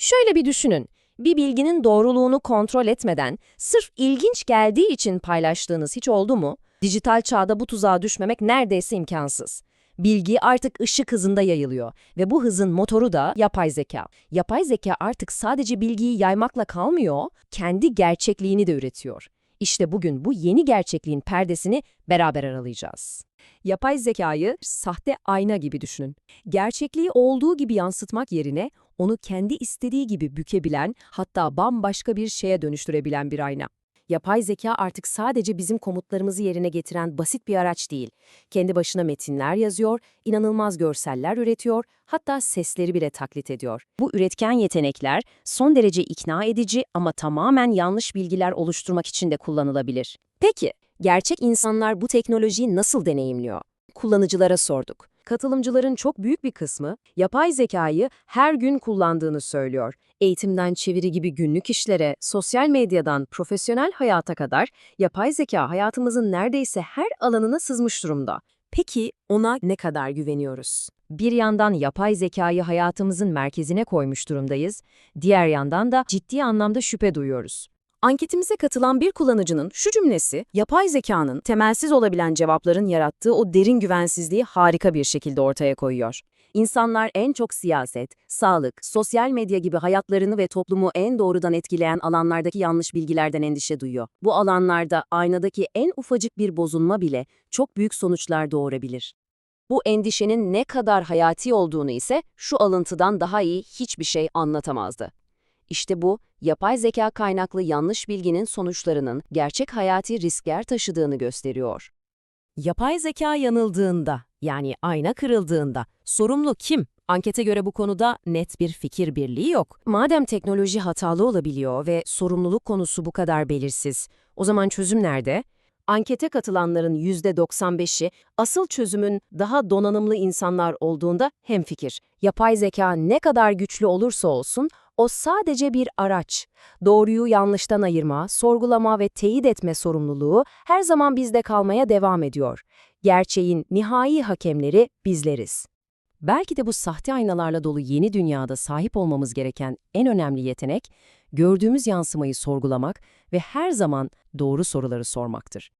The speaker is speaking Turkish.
Şöyle bir düşünün. Bir bilginin doğruluğunu kontrol etmeden, sırf ilginç geldiği için paylaştığınız hiç oldu mu? Dijital çağda bu tuzağa düşmemek neredeyse imkansız. Bilgi artık ışık hızında yayılıyor ve bu hızın motoru da yapay zeka. Yapay zeka artık sadece bilgiyi yaymakla kalmıyor, kendi gerçekliğini de üretiyor. İşte bugün bu yeni gerçekliğin perdesini beraber aralayacağız. Yapay zekayı sahte ayna gibi düşünün. Gerçekliği olduğu gibi yansıtmak yerine onu kendi istediği gibi bükebilen, hatta bambaşka bir şeye dönüştürebilen bir ayna. Yapay zeka artık sadece bizim komutlarımızı yerine getiren basit bir araç değil. Kendi başına metinler yazıyor, inanılmaz görseller üretiyor, hatta sesleri bile taklit ediyor. Bu üretken yetenekler son derece ikna edici ama tamamen yanlış bilgiler oluşturmak için de kullanılabilir. Peki, gerçek insanlar bu teknolojiyi nasıl deneyimliyor? Kullanıcılara sorduk. Katılımcıların çok büyük bir kısmı yapay zekayı her gün kullandığını söylüyor. Eğitimden çeviri gibi günlük işlere, sosyal medyadan profesyonel hayata kadar yapay zeka hayatımızın neredeyse her alanına sızmış durumda. Peki ona ne kadar güveniyoruz? Bir yandan yapay zekayı hayatımızın merkezine koymuş durumdayız, diğer yandan da ciddi anlamda şüphe duyuyoruz. Anketimize katılan bir kullanıcının şu cümlesi, yapay zekanın temelsiz olabilen cevapların yarattığı o derin güvensizliği harika bir şekilde ortaya koyuyor. İnsanlar en çok siyaset, sağlık, sosyal medya gibi hayatlarını ve toplumu en doğrudan etkileyen alanlardaki yanlış bilgilerden endişe duyuyor. Bu alanlarda aynadaki en ufacık bir bozulma bile çok büyük sonuçlar doğurabilir. Bu endişenin ne kadar hayati olduğunu ise şu alıntıdan daha iyi hiçbir şey anlatamazdı. İşte bu, yapay zeka kaynaklı yanlış bilginin sonuçlarının gerçek hayati riskler taşıdığını gösteriyor. Yapay zeka yanıldığında, yani ayna kırıldığında, sorumlu kim? Ankete göre bu konuda net bir fikir birliği yok. Madem teknoloji hatalı olabiliyor ve sorumluluk konusu bu kadar belirsiz, o zaman çözüm nerede? Ankete katılanların %95'i asıl çözümün daha donanımlı insanlar olduğunda hemfikir. Yapay zeka ne kadar güçlü olursa olsun o sadece bir araç. Doğruyu yanlıştan ayırma, sorgulama ve teyit etme sorumluluğu her zaman bizde kalmaya devam ediyor. Gerçeğin nihai hakemleri bizleriz. Belki de bu sahte aynalarla dolu yeni dünyada sahip olmamız gereken en önemli yetenek, gördüğümüz yansımayı sorgulamak ve her zaman doğru soruları sormaktır.